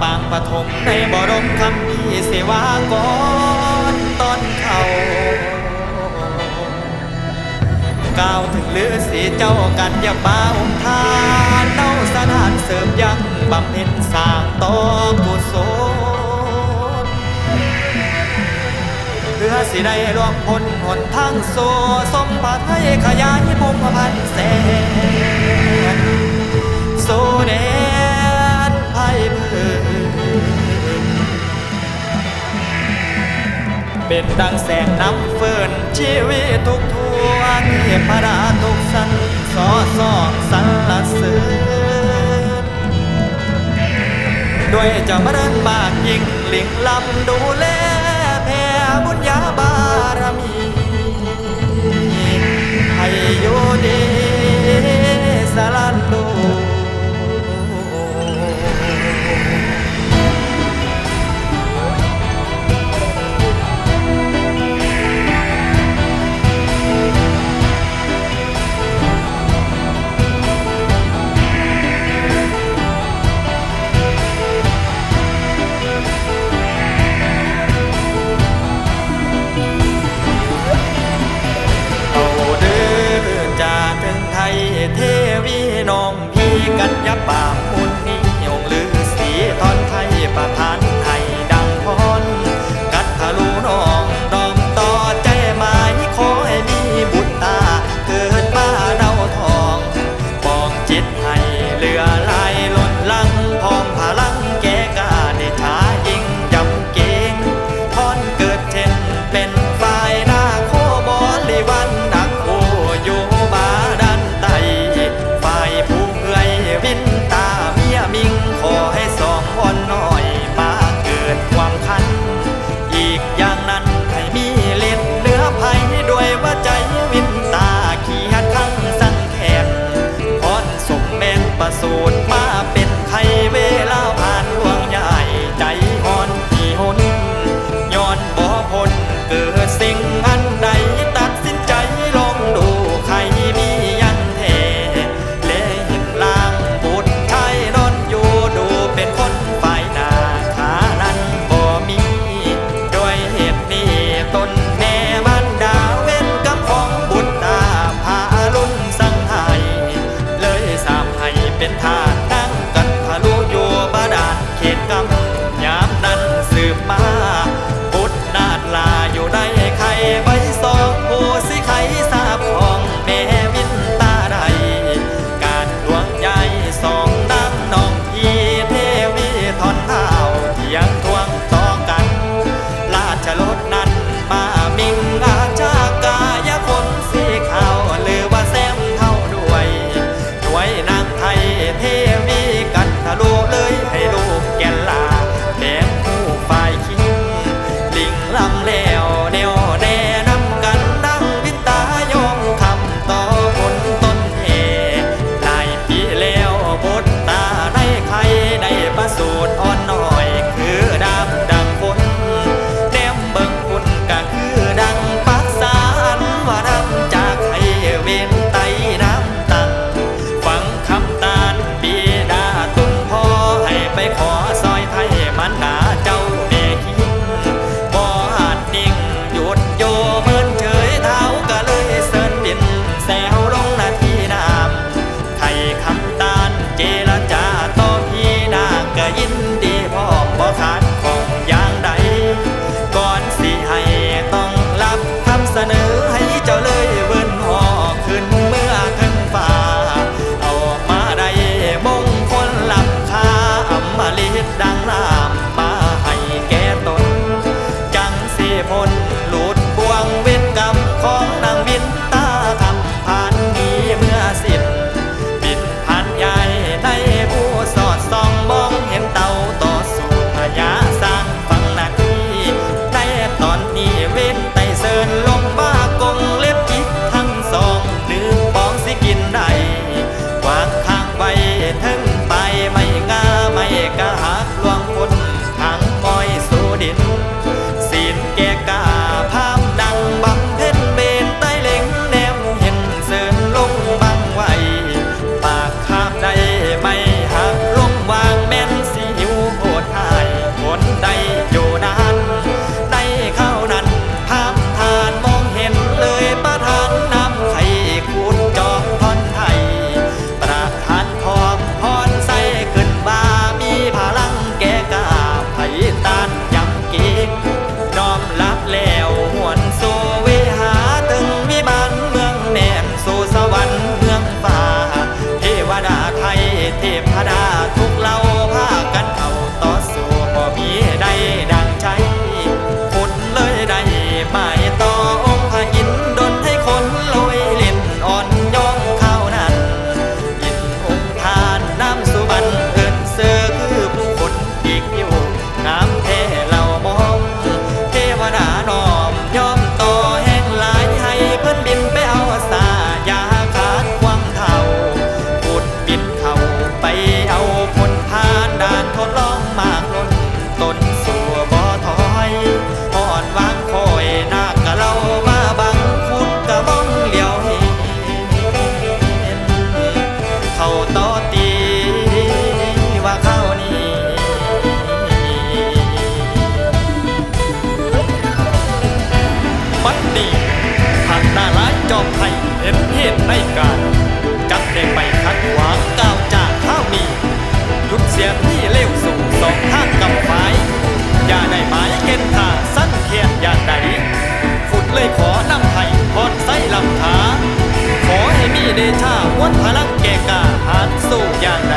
ปางปฐมในบรมคำพีเสวากรตอนเขาก้าวถึงลือสีเจ้ากันอย่ามาองทานเต้าสถานเสริมยังบำเพ็ญสร้างต่อกุศลเพื่อสิได้ร่วมพลหนทางโซสมบัติให้ขยายพงพันแสนโซเด เป็นดังแสงน้ำเฟินชีวิตทุกทวงเทพดาทุกสันสอสอสรรเสริญด้วยเจะมาเริญมากยิ่งหลิงลำดูแลแผ่บุญญาบารมีให้อยู่ดีสลันโในการจับได้ไปคัดหวางก้าวจากข้าวนี้ยุดเสียที่เลี้ยวสู่สองข้างกำไฟอย่าได้หมายเกณฑ์่าสั้นเทียนอย่างใดฝุดเลยขอนำไผ่พรไส้ลำขาขอให้มีเดชาวัดพลังแก่กาหารสู้อย่างใด